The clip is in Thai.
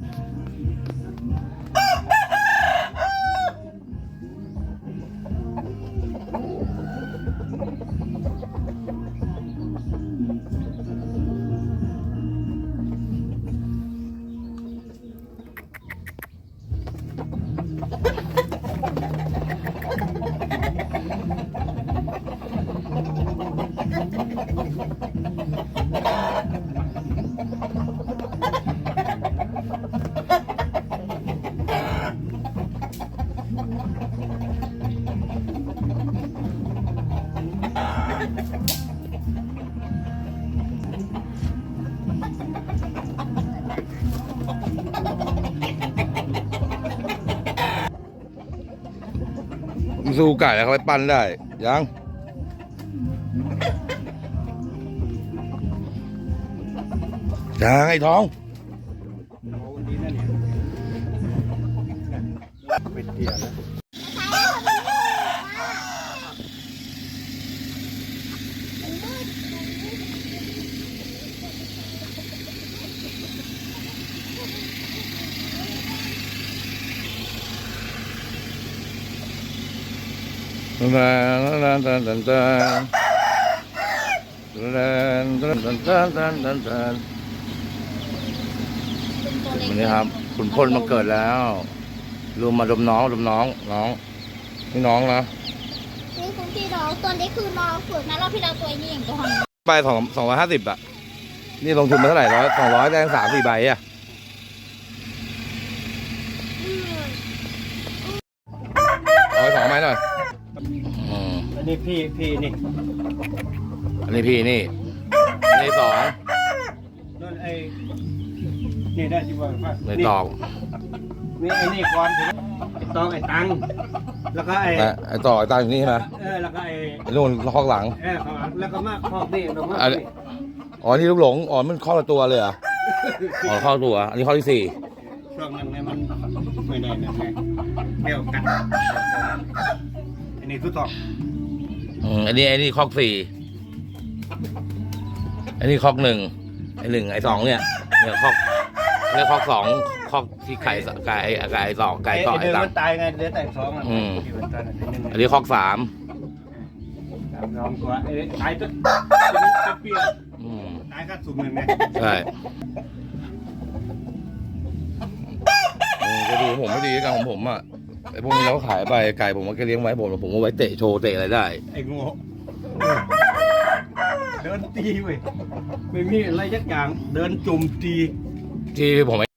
Ha ha ha ha! มันสู้ไก่แล้วเขาไปปั้นได้ ยังยังไอ้ท้องเป็นเตียแล้ว วันนี้ครับขุนพลมาเกิดแล้วรวมมาดมน้องดมน้องน้องนี่น้องนะนี่คุณพี่น้องตัวนี้คือน้องฝึกนะรอบที่เราตัวนี้อย่างตัวหอมไปสองสองร้อยห้าสิบอะนี่ลงทุนมาเท่าไหร่ร้อยสองร้อยได้สามสี่ใบอะร้อยสองไหมหน่อย อืมอันนี้พี่พี่นี่อันนี้พี่นี่อันนี้สองนั่นไอ้นี่ได้ที่ว่าว่าในตอกนี่ไอ้นี่ก่อนถึงไอ้ตองไอ้ตังแล้วก็ไอ้นะไอ้ต่อไอ้ตาอยู่นี่ใช่ไหมเออแล้วก็ไอ้ไอ้นู่นข้างหลังเออข้างหลังแล้วก็มาครอบนี่ลงมาอันอ๋อนี่ลูกหลงอ๋อมันเข้าตัวเลยเหรออ๋อเข้าตัว อันนี้ข้อที่สี่ช่วงนั้นเนี่ยมันไม่ได้นะไงเกี่ยวกันอันนี้คือตอก อืมอันนี้อันนี้ข้อสี่อันนี้ข้อหนึ่งไอ้หนึ่งไอ้สองเนี่ยเนี่ยข้อเนี่ยข้อสองข้อที่ไก่สไก่ไก่สองไก่ต่อไอ้ไอ้เดิมตังมันตายไงเหลือแต่สองอะอืม ที่มันตายอันหนึ่งอันนี้ข้อสามสามสองกว่าเอ้ยตายตัวเป็นเปรี้ยวอืมตายก็สุ่มหนึ่งไงใช่อืมก็ดูผมไม่ดีกันของผมอะ ไอ้พวกนี้เราก็ขายไปไก่ผมก็เลี้ยงไว้ผมผมเอาไว้เตะโชว์เตะอะไรได้ ไอ้โง่เดินตีเว้ยไม่มีอะไรยักอย่าง เดินจุ่มตี ที่ผม